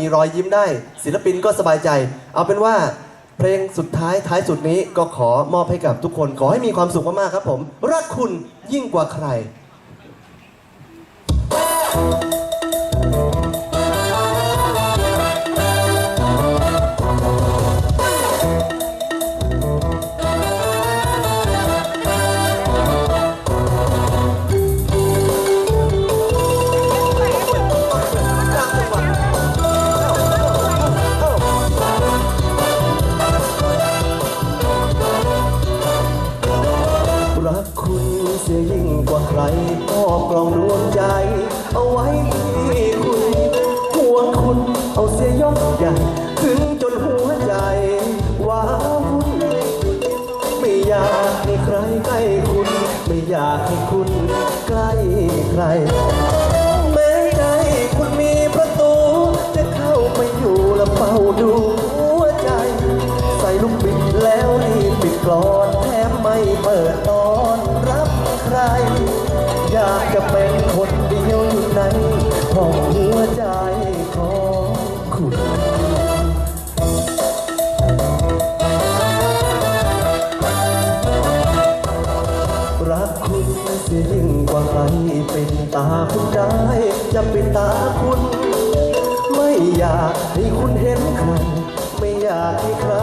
มีรอยยิ้มได้ ศิลปินก็สบายใจ เอาเป็นว่าเพลงสุดท้ายท้ายสุดนี้ก็ขอมอบให้กับทุกคน ขอให้มีความสุขมากๆครับผม รักคุณยิ่งกว่าใคร ไรก็กล่องดวงใจ เอาไว้ที่คุณห่วงคุณเอาเสียยกใหญ่ อยากจะเป็นคนเดียวอยู่ในห้องหัวใจของคุณรักคุณเสียยิ่งกว่าใครเป็นตาคุณได้ จะเป็นตาคุณ ไม่อยากให้คุณเห็นใคร ไม่อยากให้ใคร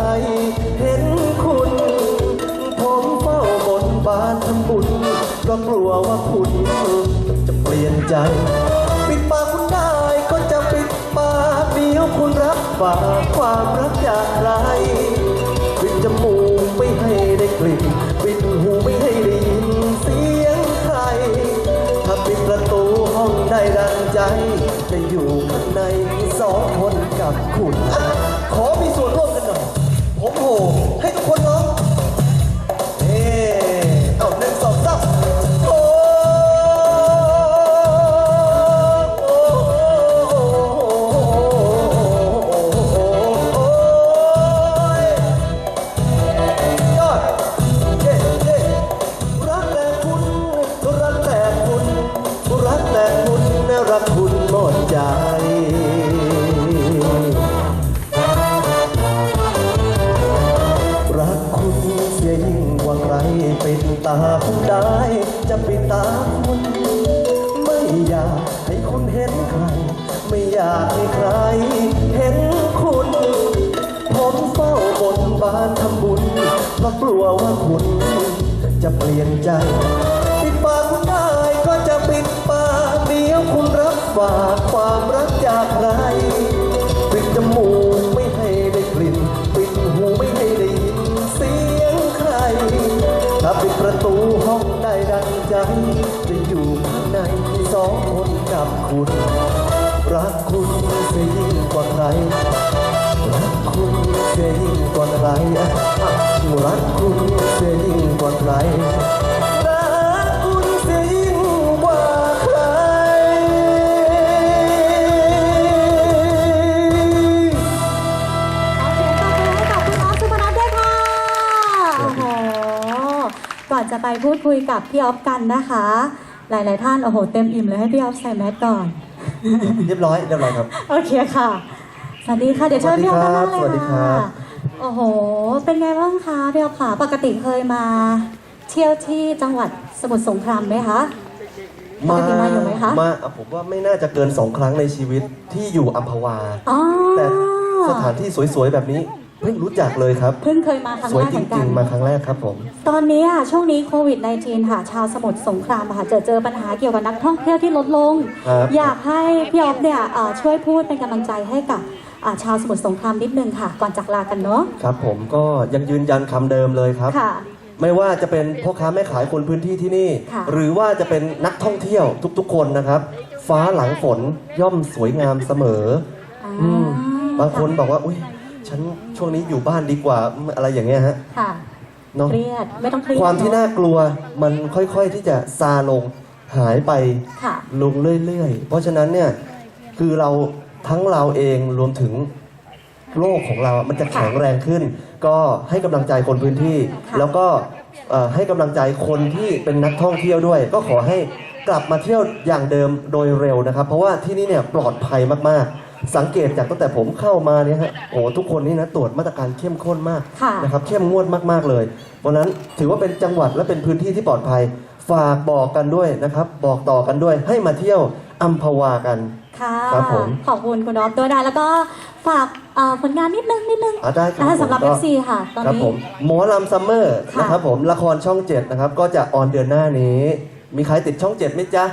เห็น ก็กลัวว่าคุณจะเปลี่ยนใจ ปิดปากคุณได้ก็จะปิดปากเดียวคุณรับฝากความรักจากใครปิดจมูกไม่ให้ได้กลิ่นปิดหูไม่ให้ได้ยินเสียงใคร ถ้าปิดประตูห้องได้ดังใจ จะอยู่ข้างในสองคนกับคุณ ขอมีส่วนร่วมกันหน่อยผมโหให้ทุกคนร้อง อยากให้ใครเห็นคุณ ผมเฝ้าบนบานทำบุญเพราะกลัวว่าคุณ จะเปลี่ยนใจ ปิดปากคุณได้ก็จะปิดปากเดียวคุณรับฝากความรักจากใครปิดจมูกไม่ให้ได้กลิ่น ปิดหูไม่ให้ได้ยินเสียงใคร ถ้าปิดประตูห้องได้ดังใจจะอยู่ข้างในสองคนกับคุณ รักคุณเสียยิ่งกว่าใครรักคุณเสียยิ่งกว่าใครอะอะรักคุณเสียยิ่งกว่าใครรักคุณเสียยิ่งกว่าใครขอเสียงปรบมือให้กับคุณออสุพนัทด้วยค่ะโอ้โหก่อนจะไปพูดคุยกับพี่ออฟกันนะคะ หลาย ๆ ท่านโอ้โหเต็มอิ่มเลยให้พี่ออฟใส่แมสก่อน เรียบร้อยเรียบร้อยครับ โอเคค่ะ สวัสดีค่ะ เดี๋ยวเชิญพี่ออฟด้านหน้าเลยสวัสดีครัค่ะ บ โอ้โห เป็นไงบ้างคะพี่ออฟค่ะปกติเคยมา เที่ยวที่จังหวัดสมุทรสงครามไหมคะ ปกติมาอยู่ไหมคะ มาผมว่าไม่น่าจะเกินสองครั้งในชีวิตที่อยู่อัมพวา อ๋อแต่สถานที่สวยๆแบบนี้ เพิ่งรู้จักเลยครับ เพิ่งเคยมาครั้งสวยแรกจเหมือนกัริน งๆ มาครั้งแรกครับผม ตอนนี้อะช่วงนี้โควิด -19 ค่ะชาวสมุทรสงครามอะค่ะเจอเจอปัญหาเกี่ยวกับนักท่องเที่ยวที่ลดลง ครับ อยากให้พี่ออฟเนี่ยเอ่อช่วยพูดเป็นกำลังใจให้กับอ่าชาวสมุทรสงครามนิดนึงค่ะ ก่อนจากลากันเนาะครับ ผมก็ยังยืนยันคำเดิมเลยครับ ค่ะ ไม่ว่าจะเป็นพ่อค้าแม่ขายคนพื้นที่ที่นี่ ค่ะ หรือว่าจะเป็นนักท่องเที่ยวทุกๆ คนนะครับ ฟ้าหลังฝนย่อมสวยงามเสมออ่าอืม บางคนบอกว่า อุ้ย ฉันช่วงนี้อยู่บ้านดีกว่าอะไรอย่างเงี้ยฮะค่ะเนาะเครียดไม่ต้องเครียดความที่เอะน่ากลัวมันค่อยๆที่จะซาลงหายไปค่ะ ลงเรื่อยๆ เพราะฉะนั้นเนี่ยคือเราทั้งเราเองรวมถึงโลกของเรา มันจะแข็งแรงขึ้น ก็ให้กำลังใจคนพื้นที่ค่ะแล้วก็เอ่อให้กำลังใจคนที่เป็นนักท่องเที่ยวด้วย ก็ขอให้กลับมาเที่ยวอย่างเดิมโดยเร็วนะครับ เพราะว่าที่นี่เนี่ยปลอดภัยมากๆ สังเกตจากตั้งแต่ผมเข้ามาเนี่ยฮะโอ้ทุกคนนี่นะตรวจมาตรการเข้มข้นมากค่ะ นะครับเข้มงวดมากๆเลยเพราะฉะนั้นถือว่าเป็นจังหวัดและเป็นพื้นที่ที่ปลอดภัย ฝากบอกกันด้วยนะครับ บอกต่อกันด้วยให้มาเที่ยวอัมพวากัน ค่ะ ครับผม ขอบคุณคุณอ๊อฟด้วยนะแล้วก็ฝากเอ่อผลงานนิดนึงนิดนึงอะได้ครับอ่าสำหรับผมก็ FC ค่ะ ตอนครับนี้ ผมหมอลำซัมเมอร์ค่ะนะครับผมละครช่องเจ็ดนะครับก็จะออนเดือนหน้านี้ มีใครติดช่องเจ็ดไหมจ๊ะ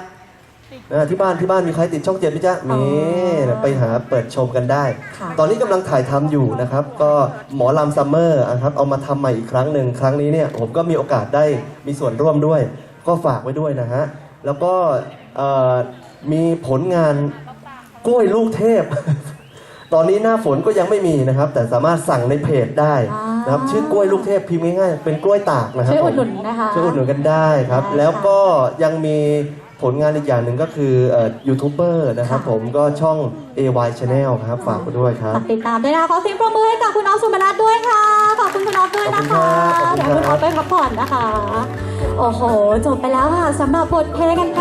อ่าที่บ้านที่บ้านมีใครติดช่องเจ็ดไหมจ๊ะมีไปหาเปิดชมกันได้ ค่ะตอนนี้กำลังถ่ายทำอยู่นะครับ ก็หมอลำซัมเมอร์นะครับเอามาทำใหม่อีกครั้งหนึ่งครั้งนี้เนี่ยผมก็มีโอกาสได้มีส่วนร่วมด้วย ก็ฝากไว้ด้วยนะฮะแล้วก็เอ่อมีผลงานกล้วยลูกเทพ ตอนนี้หน้าฝนก็ยังไม่มีนะครับ แต่สามารถสั่งในเพจได้นะครับ อ่า ชื่อกล้วยลูกเทพพิมพ์ง่ายๆเป็นกล้วยตากนะครับ ช่วยอุดหนุนผมนะคะ ช่วยอุดหนุนกันได้ครับ ได้ค่ะ แล้วก็ยังมี ผลงานอีกอย่างหนึ่งก็คือยูทูบเบอร์นะครับค่ะผมก็ช่อง AY Channel ครับฝากไปด้วยครับ ฝากติดตามด้วยนะคะขอเสียงปรบมือให้กับคุณอ๊อฟสุมนัทด้วยค่ะ ขอบคุณคุณอ๊อฟด้วยนะคะขอบคุณครับขอบคุณครับเดี๋ยวคุณอ๊อฟไปพักผ่อนนะคะ โอ้โห จบไปแล้วค่ะสำหรับบทเพลงกันไพ